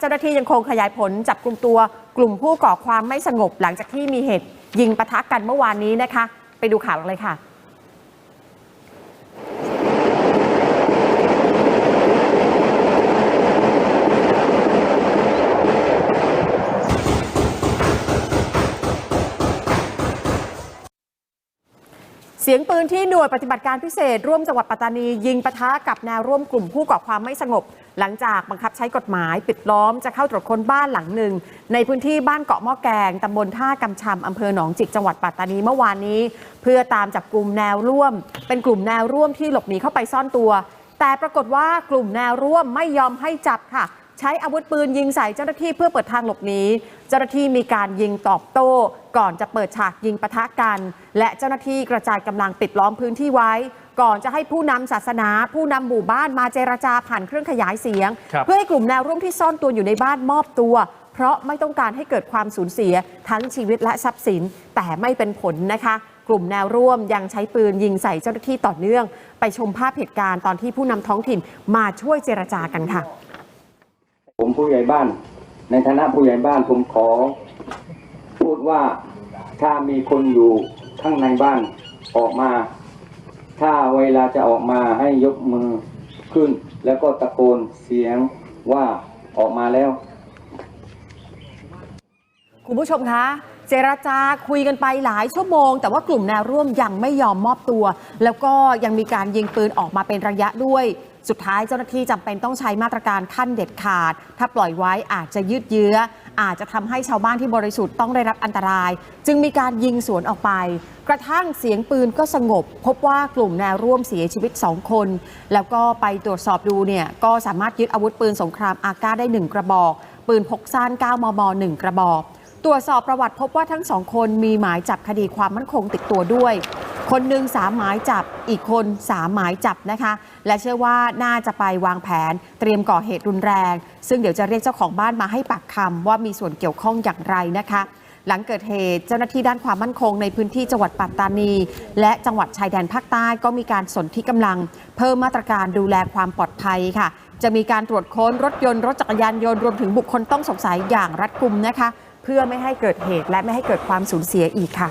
จ้าหน้าที่ยังคงขยายผลจับกลุ่มตัวกลุ่มผู้ก่อความไม่สงบหลังจากที่มีเหตุยิงปะทะกันเมื่อวานนี้นะคะ ไปดูข่าวกันเลยค่ะ สียงปืนที่หน่วยปฏิบัติการพิเศษ ร่วมจังหวัดปัตตานี ยิงปะทะกับแนวร่วมกลุ่มผู้ก่อความไม่สงบ หลังจากบังคับใช้กฎหมายปิดล้อมจะเข้าตรวจค้นบ้านหลังหนึ่ง ในพื้นที่บ้านเกาะหม้อแกงตำบลท่ากำชำอำเภอหนองจิกจังหวัดปัตตานีเมื่อวานนี้ เพื่อตามจับกลุ่มแนวร่วม เป็นกลุ่มแนวร่วมที่หลบหนีเข้าไปซ่อนตัว แต่ปรากฏว่ากลุ่มแนวร่วมไม่ยอมให้จับค่ะ ใช้อาวุธปืนยิงใส่เจ้าหน้าที่เพื่อเปิดทางหลบหนีเจ้าหน้าที่มีการยิงตอบโต้ ก่อนจะเปิดฉากยิงปะทะกัน และเจ้าหน้าที่กระจายกำลังปิดล้อมพื้นที่ไว้ ก่อนจะให้ผู้นำศาสนา ผู้นำหมู่บ้านมาเจรจาผ่านเครื่องขยายเสียงครับเพื่อให้กลุ่มแนวร่วมที่ซ่อนตัวอยู่ในบ้านมอบตัว เพราะไม่ต้องการให้เกิดความสูญเสียทั้งชีวิตและทรัพย์สิน แต่ไม่เป็นผลนะคะกลุ่มแนวร่วมยังใช้ปืนยิงใส่เจ้าหน้าที่ต่อเนื่อง ไปชมภาพเหตุการณ์ตอนที่ผู้นำท้องถิ่นมาช่วยเจรจากันค่ะ ผมผู้ใหญ่บ้าน ในฐานะผู้ใหญ่บ้านผมขอ พูดว่าถ้ามีคนอยู่ข้างในบ้านออกมา ถ้าเวลาจะออกมาให้ยกมือขึ้น แล้วก็ตะโกนเสียงว่าออกมาแล้ว คุณผู้ชมคะ เจรจาคุยกันไปหลายชั่วโมง แต่ว่ากลุ่มแนวร่วมยังไม่ยอมมอบตัว แล้วก็ยังมีการยิงปืนออกมาเป็นระยะด้วย สุดท้ายเจ้าหน้าที่จำเป็นต้องใช้มาตรการขั้นเด็ดขาด ถ้าปล่อยไว้อาจจะยืดเยื้อ อาจจะทำให้ชาวบ้านที่บริสุทธิ์ต้องได้รับอันตราย จึงมีการยิงสวนออกไป กระทั่งเสียงปืนก็สงบ พบว่ากลุ่มแนวร่วมเสียชีวิต 2 คน แล้วก็ไปตรวจสอบดูเนี่ยก็สามารถยึดอาวุธปืนสงครามอาก้าได้ 1 กระบอก ปืนพกสั้น 9 มม 1 กระบอก ตรวจสอบประวัติพบว่าทั้งสองคนมีหมายจับคดีความมั่นคงติดตัวด้วย คนหนึ่งสามหมายจับอีกคนสามหมายจับนะคะ และเชื่อว่าน่าจะไปวางแผนเตรียมก่อเหตุรุนแรง ซึ่งเดี๋ยวจะเรียกเจ้าของบ้านมาให้ปากคำว่ามีส่วนเกี่ยวข้องอย่างไรนะคะหลังเกิดเหตุเจ้าหน้าที่ด้านความมั่นคงในพื้นที่จังหวัดปัตตานี และจังหวัดชายแดนภาคใต้ก็มีการสนที่กำลัง เพิ่มมาตรการดูแลความปลอดภัยค่ะ จะมีการตรวจค้นรถยนต์รถจักรยานยนต์รวมถึงบุคคลต้องสงสัยอย่างรัดกุมนะคะ พื่อไม่ให้เกิดเหตุและไม่ให้เกิดความสูญเสียอีกค่ะ